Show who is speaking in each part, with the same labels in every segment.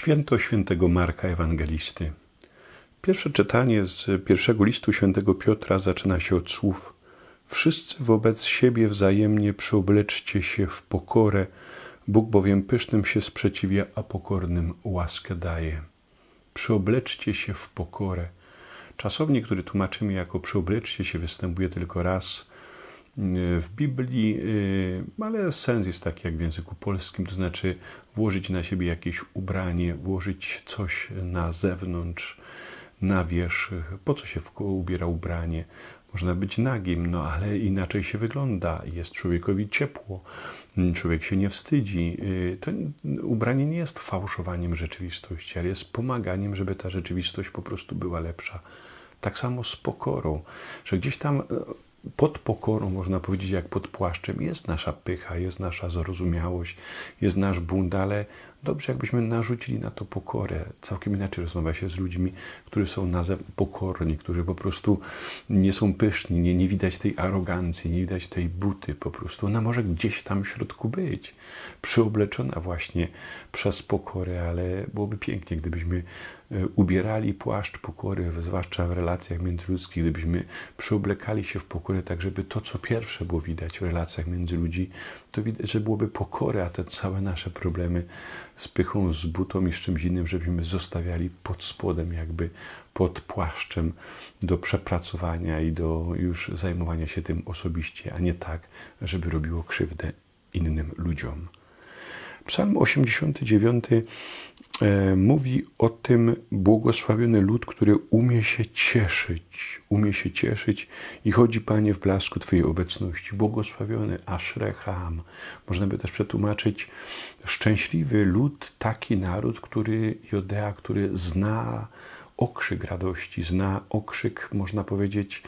Speaker 1: Święto świętego Marka Ewangelisty. Pierwsze czytanie z pierwszego listu świętego Piotra zaczyna się od słów: Wszyscy wobec siebie wzajemnie przyobleczcie się w pokorę, Bóg bowiem pysznym się sprzeciwia, a pokornym łaskę daje. Przyobleczcie się w pokorę. Czasownik, który tłumaczymy jako przyobleczcie się, występuje tylko raz w Biblii, y, ale sens jest taki jak w języku polskim, to znaczy włożyć na siebie jakieś ubranie, włożyć coś na zewnątrz, na wierzch. Po co się ubiera ubranie? Można być nagim, no ale inaczej się wygląda. Jest człowiekowi ciepło, człowiek się nie wstydzi. Y, to ubranie nie jest fałszowaniem rzeczywistości, ale jest pomaganiem, żeby ta rzeczywistość po prostu była lepsza. Tak samo z pokorą, że gdzieś tam pod pokorą, można powiedzieć, jak pod płaszczem, jest nasza pycha, jest nasza zrozumiałość, jest nasz bunt, ale dobrze, jakbyśmy narzucili na to pokorę. Całkiem inaczej rozmawia się z ludźmi, którzy są na pokorni, którzy po prostu nie są pyszni, nie, nie widać tej arogancji, nie widać tej buty po prostu. Ona może gdzieś tam w środku być, przyobleczona właśnie przez pokorę, ale byłoby pięknie, gdybyśmy e, ubierali płaszcz pokory, zwłaszcza w relacjach międzyludzkich, gdybyśmy przyoblekali się w pokorę, tak żeby to, co pierwsze było widać w relacjach między ludzi, to widać, że byłoby pokory, a te całe nasze problemy z pychą, z butą i z czymś innym, żebyśmy zostawiali pod spodem, jakby pod płaszczem do przepracowania i do już zajmowania się tym osobiście, a nie tak, żeby robiło krzywdę innym ludziom. Psalm 89 e, mówi o tym błogosławiony lud, który umie się cieszyć, umie się cieszyć i chodzi, Panie, w blasku Twojej obecności. Błogosławiony Ashrecham. Można by też przetłumaczyć szczęśliwy lud, taki naród, który Jodea, który zna okrzyk radości, zna okrzyk, można powiedzieć,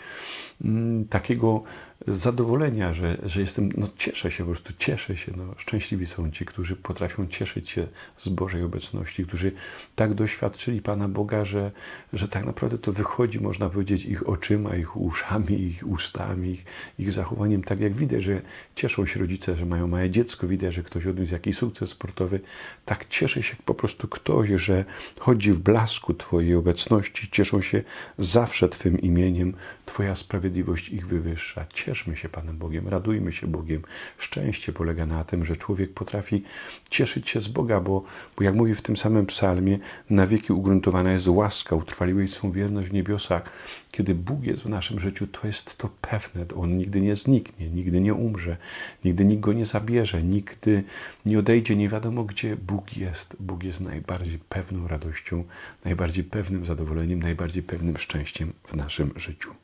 Speaker 1: mm, takiego zadowolenia, że, że jestem, no cieszę się, po prostu cieszę się. No, szczęśliwi są ci, którzy potrafią cieszyć się z Bożej obecności, którzy tak doświadczyli Pana Boga, że, że tak naprawdę to wychodzi, można powiedzieć, ich oczyma, ich uszami, ich ustami, ich, ich zachowaniem. Tak jak widać, że cieszą się rodzice, że mają małe dziecko, widać, że ktoś odniósł jakiś sukces sportowy. Tak cieszy się po prostu ktoś, że chodzi w blasku Twojej obecności, cieszą się zawsze Twym imieniem, Twoja sprawiedliwość ich wywyższa. Cieszmy się Panem Bogiem, radujmy się Bogiem. Szczęście polega na tym, że człowiek potrafi cieszyć się z Boga, bo, bo jak mówi w tym samym psalmie, na wieki ugruntowana jest łaska, utrwaliłeś swą wierność w niebiosach. Kiedy Bóg jest w naszym życiu, to jest to pewne. On nigdy nie zniknie, nigdy nie umrze, nigdy nikt go nie zabierze, nigdy nie odejdzie, nie wiadomo gdzie Bóg jest. Bóg jest najbardziej pewną radością, najbardziej pewnym zadowoleniem, najbardziej pewnym szczęściem w naszym życiu.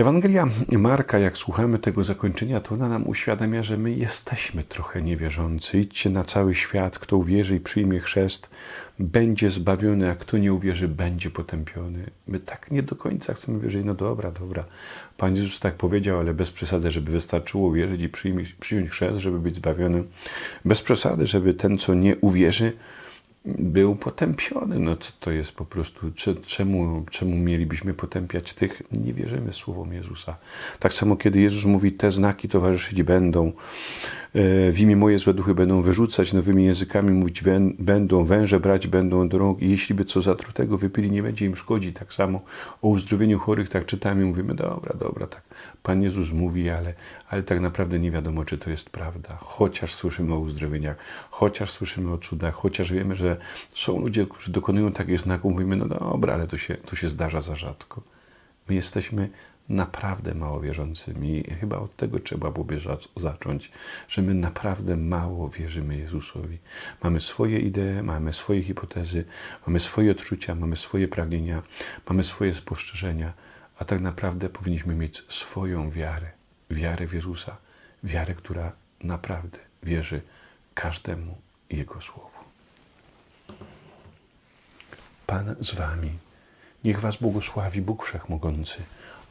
Speaker 1: Ewangelia Marka, jak słuchamy tego zakończenia, to ona nam uświadamia, że my jesteśmy trochę niewierzący. Idźcie na cały świat, kto uwierzy i przyjmie chrzest, będzie zbawiony, a kto nie uwierzy, będzie potępiony. My tak nie do końca chcemy wierzyć, no dobra, dobra. Pan Jezus tak powiedział, ale bez przesady, żeby wystarczyło wierzyć i przyjąć chrzest, żeby być zbawiony. Bez przesady, żeby ten, co nie uwierzy, był potępiony. No co to jest po prostu? Czemu, czemu mielibyśmy potępiać tych? Nie wierzymy słowom Jezusa. Tak samo, kiedy Jezus mówi, te znaki towarzyszyć będą, w imię moje złe duchy będą wyrzucać, nowymi językami mówić będą, węże brać będą do rąk i jeśli by co zatrutego wypili, nie będzie im szkodzi. Tak samo o uzdrowieniu chorych tak czytamy, mówimy, dobra, dobra, tak Pan Jezus mówi, ale, ale tak naprawdę nie wiadomo, czy to jest prawda. Chociaż słyszymy o uzdrowieniach, chociaż słyszymy o cudach, chociaż wiemy, że są ludzie, którzy dokonują takich znaków, mówimy, no dobra, ale to się, to się zdarza za rzadko. My jesteśmy naprawdę mało wierzącymi. Chyba od tego trzeba byłoby zacząć, że my naprawdę mało wierzymy Jezusowi. Mamy swoje idee, mamy swoje hipotezy, mamy swoje odczucia, mamy swoje pragnienia, mamy swoje spostrzeżenia, a tak naprawdę powinniśmy mieć swoją wiarę, wiarę w Jezusa, wiarę, która naprawdę wierzy każdemu Jego słowu. Pan z Wami. Niech Was błogosławi Bóg Wszechmogący,